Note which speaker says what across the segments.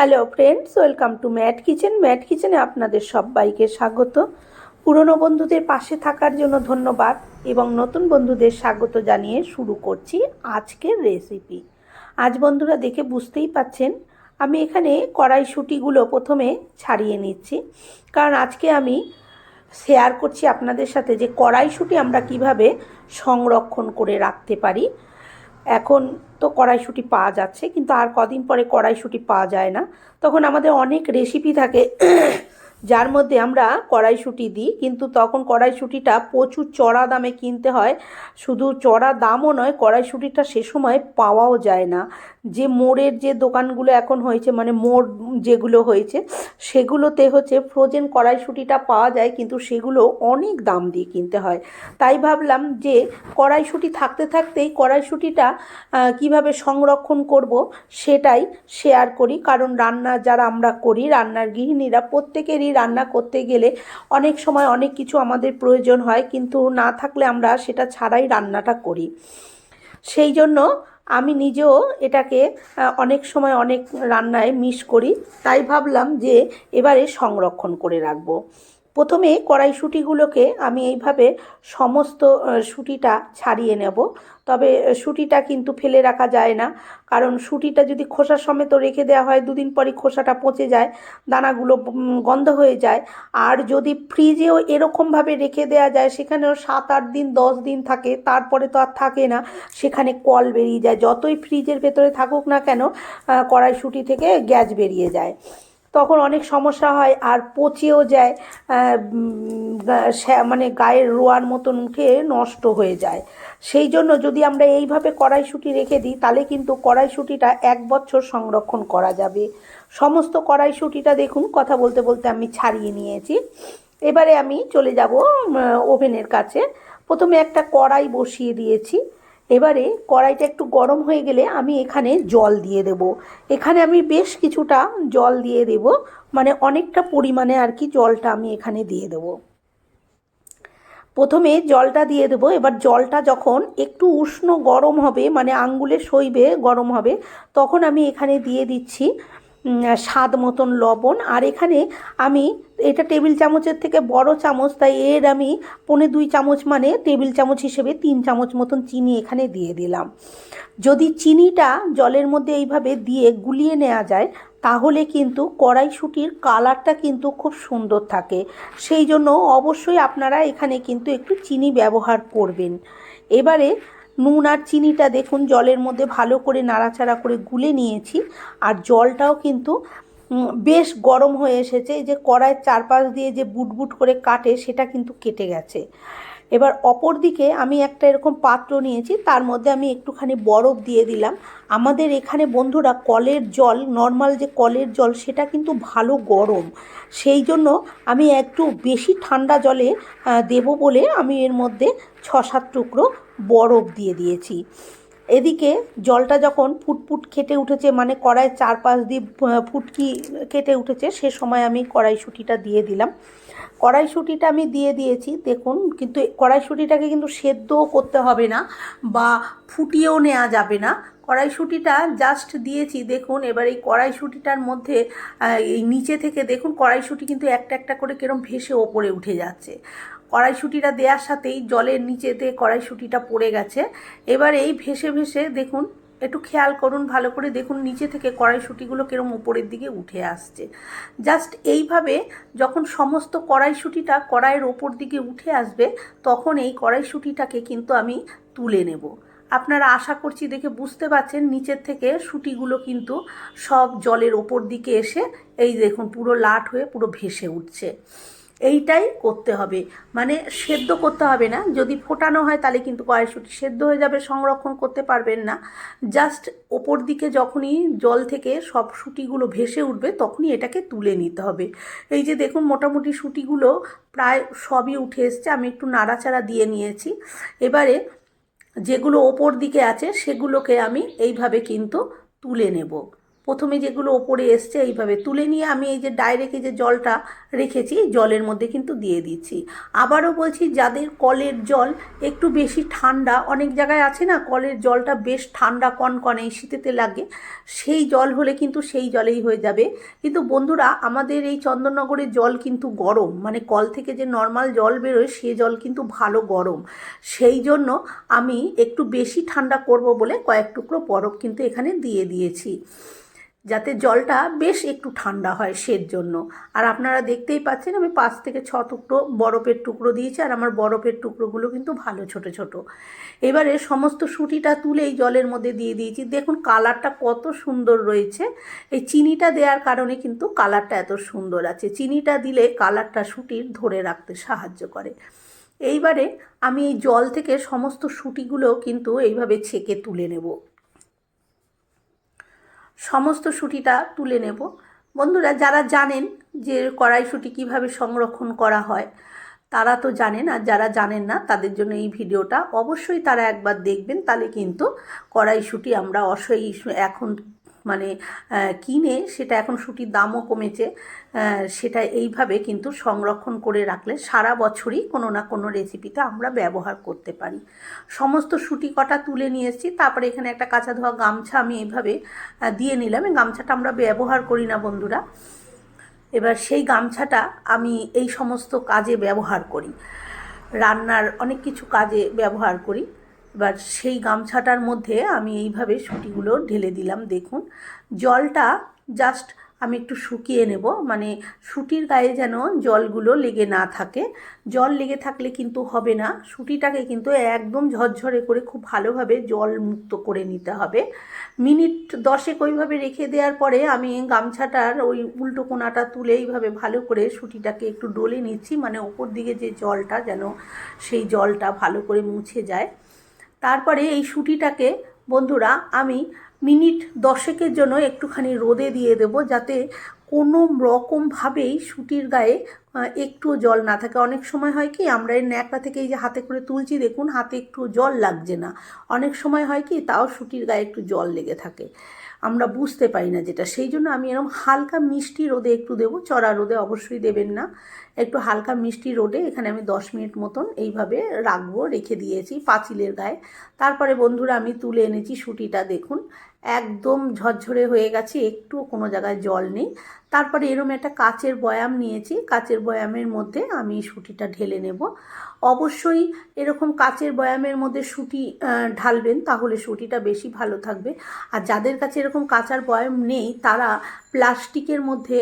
Speaker 1: Hello friends, welcome to mat kitchen. Mat কিচেনে আপনাদের সবাইকে স্বাগত। পুরনো বন্ধুদের পাশে থাকার জন্য ধন্যবাদ এবং নতুন বন্ধুদের স্বাগত জানিয়ে শুরু করছি আজকের রেসিপি আজ বন্ধুরা দেখে বুঝতেই পাচ্ছেন, আমি এখানে কড়াইশুঁটিগুলো প্রথমে ছাড়িয়ে নিচ্ছি। কারণ আজকে আমি শেয়ার করছি আপনাদের সাথে যে কড়াইশুঁটি আমরা কীভাবে সংরক্ষণ করে রাখতে পারি। এখন তো কড়াইশুঁটি পাওয়া যাচ্ছে, কিন্তু আর কদিন পরে কড়াইশুঁটি পাওয়া যায় না। তখন আমাদের অনেক রেসিপি থাকে যার মধ্যে আমরা কড়াইশুঁটি দিই, কিন্তু তখন কড়াইশুঁটিটা প্রচুর চড়া দামে কিনতে হয়। শুধু চড়া দামও নয়, কড়াইশুঁটিটা সে সময় পাওয়াও যায় না। যে মোড়ের যে দোকানগুলো এখন হয়েছে মানে মোড় যেগুলো হয়েছে, সেগুলোতে হচ্ছে ফ্রোজেন কড়াইশুঁটিটা পাওয়া যায়, কিন্তু সেগুলো অনেক দাম দিয়ে কিনতে হয়। তাই ভাবলাম যে কড়াইশুঁটি থাকতে থাকতেই কড়াইশুঁটিটা কীভাবে সংরক্ষণ করব সেটাই শেয়ার করি। কারণ রান্না যারা আমরা করি, রান্নার গৃহিণীরা প্রত্যেকেরই রান্না করতে গেলে অনেক সময় অনেক কিছু আমাদের প্রয়োজন হয়, কিন্তু না থাকলে আমরা সেটা ছাড়াই রান্নাটা করি। সেই জন্য আমি নিজেও এটাকে অনেক সময় অনেক রান্নায় মিস করি, তাই ভাবলাম যে এবারে সংরক্ষণ করে রাখব। প্রথমে কড়াইশুঁটিগুলোকে আমি এইভাবে সমস্ত শুঁটিটা ছাড়িয়ে নেব। তবে শুঁটিটা কিন্তু ফেলে রাখা যায় না। কারণ শুঁটিটা যদি খোসা সমেত রেখে দেওয়া হয়, দুদিন পরই খোসাটা পচে যায়, দানাগুলো গন্ধ হয়ে যায়। আর যদি ফ্রিজেও এরকমভাবে রেখে দেওয়া যায়, সেখানেও সাত আট দিন, দশ দিন থাকে, তারপরে তো আর থাকে না। সেখানে কল বেরিয়ে যায়। যতই ফ্রিজের ভেতরে থাকুক না কেন কড়াইশুঁটি থেকে গ্যাস বেরিয়ে যায়। তখন অনেক সমস্যা হয় আর পচেও যায় মানে গায়ের রোয়ার মতন উঠে নষ্ট হয়ে যায়। সেই জন্য যদি আমরা এইভাবে কড়াইশুঁটি রেখে দিই, তাহলে কিন্তু কড়াইশুঁটিটা এক বছর সংরক্ষণ করা যাবে। সমস্ত কড়াইশুঁটিটা দেখুন, কথা বলতে বলতে আমি ছাড়িয়ে নিয়েছি। এবারে আমি চলে যাব ওভেনের কাছে। প্রথমে একটা কড়াই বসিয়ে দিয়েছি। এবারে কড়াইটা একটু গরম হয়ে গেলে আমি এখানে জল দিয়ে দেব। এখানে আমি বেশ কিছুটা জল দিয়ে দেব মানে অনেকটা পরিমাণে আর কি জলটা আমি এখানে দিয়ে দেব। প্রথমে জলটা দিয়ে দেবো, এবার জলটা যখন একটু উষ্ণ গরম হবে মানে আঙ্গুলে সইবে গরম হবে, তখন আমি এখানে দিয়ে দিচ্ছি স্বাদ মতন লবণ। আর এখানে আমি, এটা টেবিল চামচের থেকে বড় চামচ, তাই এর আমি পৌনে দুই চামচ মানে টেবিল চামচ হিসেবে তিন চামচ মতন চিনি এখানে দিয়ে দিলাম। যদি চিনিটা জলের মধ্যে এইভাবে দিয়ে গুলিয়ে নেওয়া যায়, তাহলে কিন্তু কড়াইশুঁটির কালারটা কিন্তু খুব সুন্দর থাকে। সেই জন্য অবশ্যই আপনারা এখানে কিন্তু একটু চিনি ব্যবহার করবেন। এবারে নুন আর চিনিটা দেখুন, জলের মধ্যে ভালো করে নাড়াচাড়া করে গুলে নিয়েছি। আর জলটাও কিন্তু বেশ গরম হয়ে এসেছে। এই যে কড়াইয়ের চারপাশ দিয়ে যে বুটবুট করে কাটে, সেটা কিন্তু কেটে গেছে। এবার অপর দিকে আমি একটা এরকম পাত্র নিয়েছি, তার মধ্যে আমি একটুখানি বরফ দিয়ে দিলাম। আমাদের এখানে বন্ধুরা কলের জল নর্মাল যে কলের জল, সেটা কিন্তু ভালো গরম। সেই জন্য আমি একটু বেশি ঠান্ডা জলে দেব বলে আমি এর মধ্যে ছ সাত টুকরো বরফ দিয়ে দিয়েছি। এদিকে জলটা যখন ফুটফুট খেটে উঠেছে মানে কড়াইয়ের চারপাশ দিয়ে আহ, ফুটকি কেটে উঠেছে সে সময় আমি কড়াইশুঁটিটা দিয়ে দিলাম। কড়াইশুঁটিটা আমি দিয়ে দিয়েছি দেখুন কিন্তু কড়াইশুঁটিটাকে কিন্তু সেদ্ধও করতে হবে না বা ফুটিয়েও নেওয়া যাবে না। কড়াইশুঁটিটা জাস্ট দিয়েছি দেখুন এবার এই কড়াইশুঁটিটার মধ্যে এই নিচে থেকে দেখুন কড়াইশুঁটি কিন্তু একটা একটা করে কিরম ভেসে ওপরে উঠে যাচ্ছে। কড়াইশুঁটিটা দেওয়ার সাথেই জলের নিচেতে কড়াইশুঁটিটা পড়ে গেছে। এবার এই ভেসে ভেসে দেখুন, একটু খেয়াল করুন ভালো করে, দেখুন নিচে থেকে কড়াইশুঁটিগুলো কিরম উপরের দিকে উঠে আসছে। জাস্ট এইভাবে যখন সমস্ত কড়াইশুঁটিটা কড়াইয়ের ওপর দিকে উঠে আসবে, তখন এই কড়াইশুঁটিটাকে কিন্তু আমি তুলে নেব। আপনারা আশা করছি দেখে বুঝতে পারছেন, নিচের থেকে শুটিগুলো কিন্তু সব জলের ওপর দিকে এসে এই দেখুন পুরো লাট হয়ে পুরো ভেসে উঠছে। এইটাই করতে হবে। মানে সেদ্ধ করতে হবে না। যদি ফোটানো হয় তাহলে কিন্তু কড়াইশুঁটি সেদ্ধ হয়ে যাবে, সংরক্ষণ করতে পারবেন না। জাস্ট ওপর দিকে যখনই জল থেকে সব শুটিগুলো ভেসে উঠবে তখনই এটাকে তুলে নিতে হবে। এই যে দেখুন মোটামুটি শুটিগুলো প্রায় সবই উঠে এসছে, আমি একটু নাড়াচাড়া দিয়ে নিয়েছি। এবারে যেগুলো ওপর দিকে আছে সেগুলোকে আমি এইভাবে কিন্তু তুলে নেব। প্রথমে যেগুলো ওপরে এসছে এইভাবে। তুলে নিয়ে আমি এই যে ডাইরেক্ট এই যে জলটা রেখেছি জলের মধ্যে কিন্তু দিয়ে দিচ্ছি। আবারও বলছি, যাদের কলের জল একটু বেশি ঠান্ডা, অনেক জায়গায় আছে না, কলের জলটা বেশ ঠান্ডা, কনকনে, এই শীতেতে লাগে, সেই জল হলে কিন্তু সেই জলেই হয়ে যাবে। কিন্তু বন্ধুরা, আমাদের এই চন্দননগরের জল কিন্তু গরম মানে কল থেকে যে নর্মাল জল বেরোয়, সে জল কিন্তু ভালো গরম। সেই জন্য আমি একটু বেশি ঠান্ডা করব বলে কয়েক টুকরো বরফ কিন্তু এখানে দিয়ে দিয়েছি। যাতে জলটা বেশ একটু ঠান্ডা হয় সের জন্য। আর আপনারা দেখতেই পাচ্ছেন, আমি পাঁচ থেকে ছ টুকরো বরফের টুকরো দিয়েছি, আর আমার বরফের টুকরোগুলো কিন্তু ভালো ছোট ছোট। এবারে সমস্ত সুটিটা তুলে এই জলের মধ্যে দিয়ে দিয়েছি। দেখুন, কালারটা কত সুন্দর রয়েছে। এই চিনিটা দেওয়ার কারণে কিন্তু কালারটা এত সুন্দর আছে। চিনিটা দিলে কালারটা সুটির ধরে রাখতে সাহায্য করে। এইবারে আমি এই জল থেকে সমস্ত সুটিগুলো কিন্তু এইভাবে ছেঁকে তুলে নেব। সমস্ত সুটিটা তুলে নেব। বন্ধুরা, যারা জানেন যে কড়াইশুঁটি কীভাবে সংরক্ষণ করা হয়, তারা তো জানেন, আর যারা জানেন না, তাদের জন্য এই ভিডিওটা অবশ্যই তারা একবার দেখবেন। তাহলে কিন্তু কড়াইশুঁটি আমরা অসহ্য এখন মানে কিনে সেটা এখন সুটির দামও কমেছে। সেটা এইভাবে কিন্তু সংরক্ষণ করে রাখলে সারা বছরই কোনো না কোনো রেসিপিতে আমরা ব্যবহার করতে পারি। সমস্ত সুটি কটা তুলে নিয়ে এসেছি, তারপরে এখানে একটা কাঁচা ধোয়া গামছা আমি এইভাবে দিয়ে নিলাম। গামছাটা আমরা ব্যবহার করি না বন্ধুরা। এবার সেই গামছাটা আমি এই সমস্ত কাজে ব্যবহার করি। রান্নার অনেক কিছু কাজে ব্যবহার করি। এবার সেই গামছাটার মধ্যে আমি এইভাবে সুটিগুলো ঢেলে দিলাম, দেখুন। জলটা জাস্ট আমি একটু শুকিয়ে নেব মানে সুটির গায়ে যেন জলগুলো লেগে না থাকে। জল লেগে থাকলে কিন্তু হবে না সুটিটাকে কিন্তু একদম ঝরঝরে করে খুব ভালোভাবে জল মুক্ত করে নিতে হবে। মিনিট দশেক ওইভাবে রেখে দেওয়ার পরে আমি গামছাটার ওই উল্টো কোনাটা তুলে এইভাবে ভালো করে সুটিটাকে একটু ডলে নিচ্ছি মানে ওপর দিকে যে জলটা যেন সেই জলটা ভালো করে মুছে যায়। তারপরে এই সুটিটাকে, বন্ধুরা, আমি মিনিট দশেকের জন্য একটুখানি রোদে দিয়ে দেব যাতে কোনো রকমভাবেই সুটির গায়ে একটু জল না থাকে। অনেক সময় হয় কি, আমরা এই ন্যাকড়া থেকে এই যে হাতে করে তুলছি, দেখুন, হাতে একটু জল লাগছে না। অনেক সময় হয় কি, তাও সুটির গায়ে একটু জল লেগে থাকে। আমরা বুঝতে পারি না যেটা। সেই জন্য আমি এরকম হালকা মিষ্টি রোদে একটু দেবো। চড়া রোদে অবশ্যই দেবেন না। একটু হালকা মিষ্টি রোদে এখানে আমি দশ মিনিট মতন এইভাবে রাখব, রেখে দিয়েছি পাঁচিলের গায়ে। তারপরে বন্ধুরা আমি তুলে এনেছি সুটিটা, দেখুন। একদম ঝরঝরে হয়ে গেছে, একটুও কোনো জায়গায় জল নেই। তারপরে এরম একটা কাচের বয়াম নিয়েছি, কাচের বয়ামের মধ্যে আমি সুটিটা ঢেলে নেব। অবশ্যই এরকম কাচের বয়ামের মধ্যে সুটি ঢালবেন, তাহলে সুটিটা বেশি ভালো থাকবে। আর যাদের কাছে এরকম কাঁচার বয়াম নেই, তারা প্লাস্টিকের মধ্যে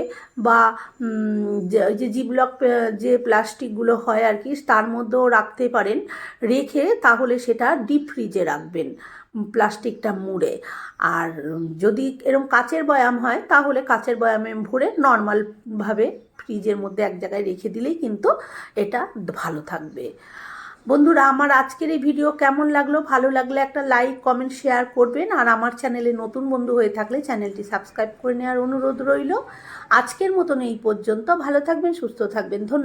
Speaker 1: বা যে জিবলক যে প্লাস্টিকগুলো হয় আর কি, তার মধ্যেও রাখতে পারেন। রেখে তাহলে সেটা ডিপ ফ্রিজে রাখবেন। প্লাস্টিকটা মুড়ে। আর যদি এরকম কাচের বয়াম হয়, তাহলে কাচের বয়ামে ভরে নর্মালভাবে ফ্রিজের মধ্যে এক জায়গায় রেখে দিলেই কিন্তু এটা ভালো থাকবে। বন্ধুরা, আমার আজকের এই ভিডিও কেমন লাগল? ভালো লাগলে একটা লাইক কমেন্ট শেয়ার করবেন। আর আমার চ্যানেলে নতুন বন্ধু হয়ে থাকলে চ্যানেলটি সাবস্ক্রাইব করে নেওয়ার অনুরোধ রইল। আজকের মতন এই পর্যন্ত। ভালো থাকবেন, সুস্থ থাকবেন। ধন্যবাদ।